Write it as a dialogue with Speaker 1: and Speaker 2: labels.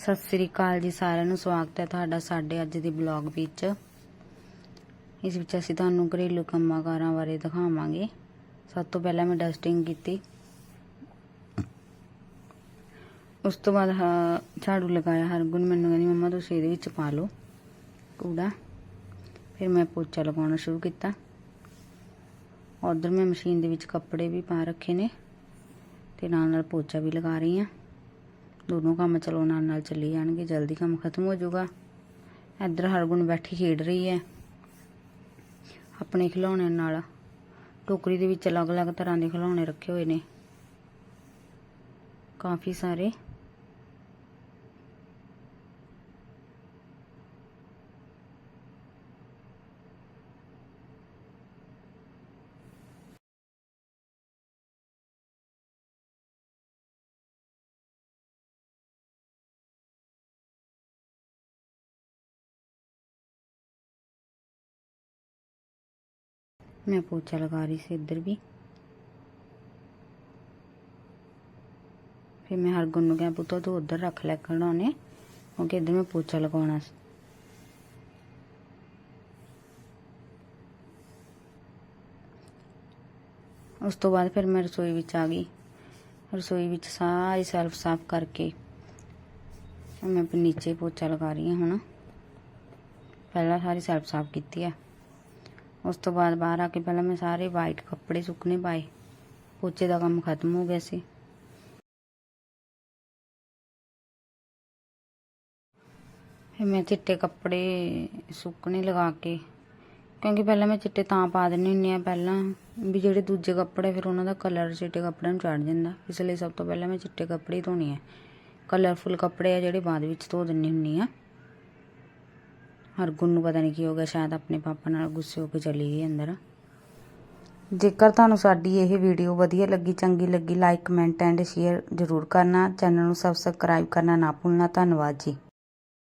Speaker 1: ਸਤਿ ਸ੍ਰੀ ਅਕਾਲ ਜੀ ਸਾਰਿਆਂ ਨੂੰ, ਸਵਾਗਤ ਹੈ ਤੁਹਾਡਾ ਸਾਡੇ ਅੱਜ ਦੇ ਬਲੌਗ ਵਿੱਚ। ਇਸ ਵਿੱਚ ਅਸੀਂ ਤੁਹਾਨੂੰ ਘਰੇਲੂ ਕੰਮਾਂ ਕਾਰਾਂ ਬਾਰੇ ਦਿਖਾਵਾਂਗੇ। ਸਭ ਤੋਂ ਪਹਿਲਾਂ ਮੈਂ ਡਸਟਿੰਗ ਕੀਤੀ। ਉਸ ਤੋਂ ਬਾਅਦ, ਹਾ- ਝਾੜੂ ਲਗਾਇਆ। ਹਰਗੁਣ ਮੈਨੂੰ ਕਹਿੰਦੀ, ਮੰਮਾ, ਤੁਸੀਂ ਇਹਦੇ ਵਿੱਚ ਪਾ ਲਓ ਕੂੜਾ। ਫਿਰ ਮੈਂ ਪੋਚਾ ਲਗਾਉਣਾ ਸ਼ੁਰੂ ਕੀਤਾ। ਉਧਰ ਮੈਂ ਮਸ਼ੀਨ ਦੇ ਵਿੱਚ ਕੱਪੜੇ ਵੀ ਪਾ ਰੱਖੇ ਨੇ ਤੇ ਨਾਲ ਨਾਲ ਪੋਚਾ ਵੀ ਲਗਾ ਰਹੀ ਹਾਂ। ਦੋਨੋਂ ਕੰਮ ਚਲੋ ਨਾਲ ਨਾਲ ਚੱਲੀ ਜਾਣਗੇ, ਜਲਦੀ ਕੰਮ ਖਤਮ ਹੋ ਜਾਊਗਾ। ਇੱਧਰ ਹਰਗੁਣ ਬੈਠੀ ਖੇਡ ਰਹੀ ਹੈ, ਆਪਣੇ ਖਿਡੌਣਿਆਂ ਨਾਲ। ਟੋਕਰੀ ਦੇ ਵਿੱਚ ਅਲੱਗ-ਅਲੱਗ ਤਰ੍ਹਾਂ ਦੇ ਖਿਡੌਣੇ ਰੱਖੇ ਹੋਏ ਨੇ। ਕਾਫੀ ਸਾਰੇ। ਮੈਂ ਪੋਚਾ ਲਗਾ ਰਹੀ ਸੀ ਇੱਧਰ ਵੀ ਫਿਰ ਮੈਂ ਹਰਗੁਣ ਨੂੰ ਕਿਹਾ ਪੁੱਤੋ ਤੂੰ ਉੱਧਰ ਰੱਖ ਲੈ ਖਿਡੌਣੇ ਕਿਉਂਕਿ ਇੱਧਰ ਮੈਂ ਪੋਚਾ ਲਗਾਉਣਾ ਸੀ ਉਸ ਤੋਂ ਬਾਅਦ ਫਿਰ ਮੈਂ ਰਸੋਈ ਵਿੱਚ ਆ ਗਈ ਰਸੋਈ ਵਿੱਚ ਸਾਰੀ ਸੈਲਫ ਸਾਫ਼ ਕਰਕੇ ਮੈਂ ਆਪਣੇ ਨੀਚੇ ਪੋਚਾ ਲਗਾ ਰਹੀ ਹਾਂ ਹੁਣ ਪਹਿਲਾਂ ਸਾਰੀ ਸੈਲਫ ਸਾਫ਼ ਕੀਤੀ ਆ ਉਸ ਤੋਂ ਬਾਅਦ ਬਾਹਰ ਆ ਕੇ ਪਹਿਲਾਂ ਮੈਂ ਸਾਰੇ ਵਾਈਟ ਕੱਪੜੇ ਸੁੱਕਣੇ ਪਾਏ। ਪੋਚੇ ਦਾ ਕੰਮ ਖਤਮ ਹੋ ਗਿਆ ਸੀ। ਫਿਰ ਮੈਂ ਚਿੱਟੇ ਕੱਪੜੇ ਸੁੱਕਣੇ ਲਗਾ ਕੇ, ਕਿਉਂਕਿ ਪਹਿਲਾਂ ਮੈਂ ਚਿੱਟੇ ਤਾਂ ਪਾ ਦਿੰਦੀ ਹੁੰਦੀ ਆ ਪਹਿਲਾਂ, ਵੀ ਜਿਹੜੇ ਦੂਜੇ ਕੱਪੜੇ ਫਿਰ ਉਹਨਾਂ ਦਾ ਕਲਰ ਚਿੱਟੇ ਕੱਪੜਿਆਂ ਨੂੰ ਚੜ ਜਾਂਦਾ। ਇਸ ਲਈ ਸਭ ਤੋਂ ਪਹਿਲਾਂ ਮੈਂ ਚਿੱਟੇ ਕੱਪੜੇ ਹੀ ਧੋਣੇ ਆ। ਕਲਰਫੁਲ ਕੱਪੜੇ ਆ ਜਿਹੜੇ ਬਾਅਦ ਵਿੱਚ ਧੋ ਦਿੰਦੀ ਹੁੰਦੀ ਆ ਹਰਗੁਣ ਨੂੰ ਪਤਾ ਨਹੀਂ ਕੀ ਹੋ ਗਿਆ, ਸ਼ਾਇਦ ਆਪਣੇ ਪਾਪਾ ਨਾਲ ਗੁੱਸੇ ਹੋ ਕੇ ਚਲੀ ਗਈ ਅੰਦਰ। ਜੇਕਰ ਤੁਹਾਨੂੰ ਸਾਡੀ ਇਹ ਵੀਡੀਓ ਵਧੀਆ ਲੱਗੀ, ਚੰਗੀ ਲੱਗੀ ਲਾਈਕ ਕਮੈਂਟ ਐਂਡ ਸ਼ੇਅਰ ਜ਼ਰੂਰ ਕਰਨਾ। ਚੈਨਲ ਨੂੰ ਸਬਸਕ੍ਰਾਈਬ ਕਰਨਾ ਨਾ ਭੁੱਲਣਾ। ਧੰਨਵਾਦ ਜੀ।